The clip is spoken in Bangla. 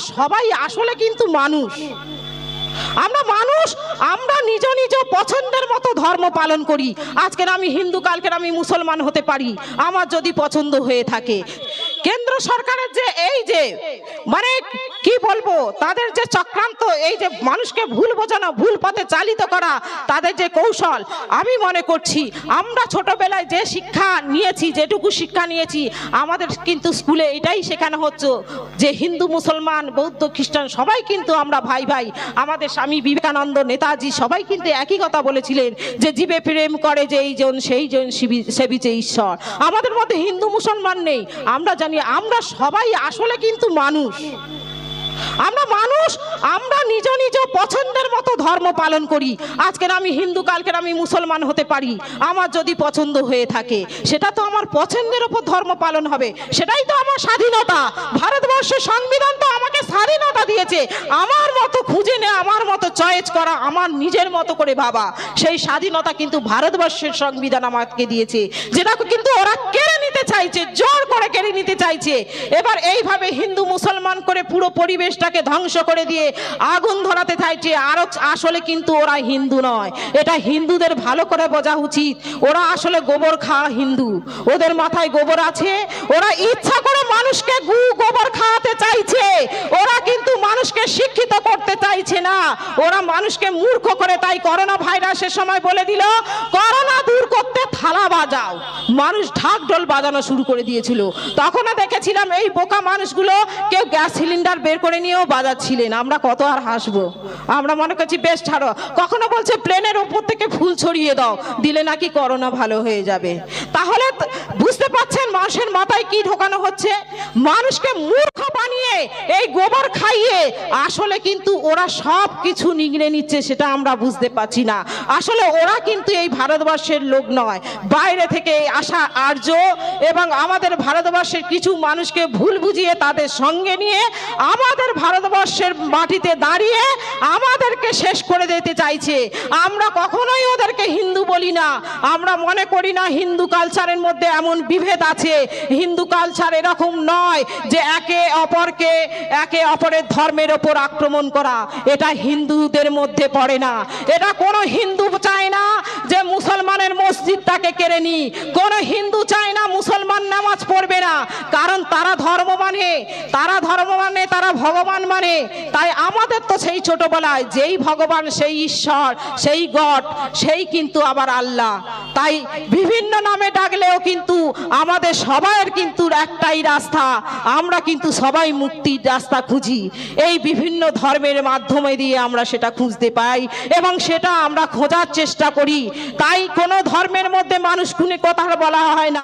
সবাই আসলে কিন্তু মানুষ। আমরা মানুষ, আমরা নিজ নিজ পছন্দের মতো ধর্ম পালন করি। আজকের আমি হিন্দু, কালকের আমি মুসলমান হতে পারি। আমার যদি পছন্দ হয়ে থাকে। কেন্দ্র সরকারের যে এই যে মানে কি বলব, তাদের যে চক্রান্ত, এই যে মানুষকে ভুল বোঝানো, ভুল পথে চালিত করা, তাদের যে কৌশল, আমি মনে করছি আমরা ছোটবেলায় যে শিক্ষা নিয়েছি, যেটুকু শিক্ষা নিয়েছি, আমাদের কিন্তু স্কুলে এটাই শেখানো হচ্ছে যে হিন্দু, মুসলমান, বৌদ্ধ, খ্রিস্টান, সবাই কিন্তু আমরা ভাই ভাই, আমাদের স্বামী বিবেকানন্দ, নেতাজি, সবাই কিন্তু একই কথা বলেছিলেন যে জীবে প্রেম করে যে এই জন, সেই জন সেবিছে ঈশ্বর। আমাদের মধ্যে হিন্দু, মুসলমান নেই, আমরা জানি আমরা সবাই আসলে কিন্তু মানুষ। আমরা মানুষ, আমরা নিজ নিজ পছন্দের মতো ধর্ম পালন করি। আজকের আমি হিন্দু কালকের আমি মুসলমান হতে পারি। আমার যদি পছন্দ হয়ে থাকে, সেটা তো আমার পছন্দের ওপর ধর্ম পালন হবে। সেটাই তো আমার স্বাধীনতা। ভারতবর্ষের সংবিধান তো আমাকে স্বাধীনতা দিয়েছে। আমার মতো খুঁজে নে, আমার মতো চয়েস করা, আমার নিজের মতো করে ভাবা। সেই স্বাধীনতা কিন্তু ভারতবর্ষের সংবিধান আমাকে দিয়েছে। যেটা কিন্তু ওরা কেড়ে নিতে চাইছে, জোর করে কেড়ে নিতে চাইছে। এবার এইভাবে হিন্দু মুসলমান করে পুরো পরিবেশটাকে ধ্বংস করে দিয়ে আগুন ধরাতে চাইছে, আরও আসলে কিন্তু ওরা হিন্দু নয়। এটা হিন্দুদের ভালো করে বোঝা উচিত। ওরা আসলে গোবর খাওয়া হিন্দু। ওদের মাথায় গোবর আছে। ওরা ইচ্ছা করে মানুষকে গু গোবর খাওয়াতে চাইছে ওরা কিন্তু মানুষকে শিক্ষিত করতে চাইছে না। ওরা মানুষকে মূর্খ করে তাই করোনা ভাইরাসের সময় বলে দিল, করোনা দূর করতে থালা বাজাও। মানুষ ঢাক ঢোল বাজানো শুরু করে দিয়েছিল। তখনও দেখেছিলাম এই বোকা মানুষগুলো কেউ গ্যাস সিলিন্ডার বের করে নিয়েও বাজাচ্ছিলেন। আমরা কত আর হাসবো। আমরা মনে করছি, বেশ, ছাড়ো। কখনো বলছে, প্লেনের উপর থেকে ফুল ছড়িয়ে দাও, দিলে নাকি করোনা ভালো হয়ে যাবে। তাহলে বুঝতে পারছেন মানুষের মাথায় কি ঢোকানো হচ্ছে? মানুষকে মূর্খ বানিয়ে এই গোবর খাইয়ে আসলে কিন্তু ওরা সব কিছু নিগড়ে নিচ্ছে সেটা আমরা বুঝতে পারছি না। আসলে ওরা কিন্তু এই ভারতবর্ষের লোক নয়। বাইরে থেকে আসা আর্য এবং আমাদের ভারতবর্ষের কিছু মানুষকে ভুল বুঝিয়ে তাদের সঙ্গে নিয়ে আমাদের ভারতবর্ষের মাটিতে দাঁড়িয়ে আমাদেরকে শেষ করে দিতে চাইছে। আমরা কখনোই ওদেরকে হিন্দু বলি না। আমরা মনে করি না হিন্দু কালচারের মধ্যে এমন বিভেদ আছে। হিন্দু কালচার এরকম নয় যে একে অপরকে একে অপরের ধর্মের ওপর আক্রমণ করা। এটা হিন্দুদের মধ্যে পড়ে না। এটা কোনো হিন্দু চায় না যে মুসলমানের মসজিদটাকে কেড়ে নি কোনো হিন্দু চায় না মুসলমান নামাজ পড়বে না কারণ তারা ধর্ম মানে তারা ধর্ম মানে তারা ভগবান মানে। তাই আমাদের তো সেই ছোটবেলায় যেই ভগবান, সেই ঈশ্বর, সেই গড, সেই কিন্তু আবার আল্লাহ। তাই বিভিন্ন নামে ডাকলেও কিন্তু আমাদের সবাইয়ের কিন্তু একটাই রাস্তা। আমরা কিন্তু সবাই মুক্তির রাস্তা খুঁজি। এই বিভিন্ন ধর্মের মাধ্যমে দিয়ে আমরা সেটা খুঁজতে পাই এবং সেটা আমরা খোঁজার চেষ্টা করি। তাই কোনো ধর্মের মধ্যে মানুষ কোনো কথা বলা হয় না।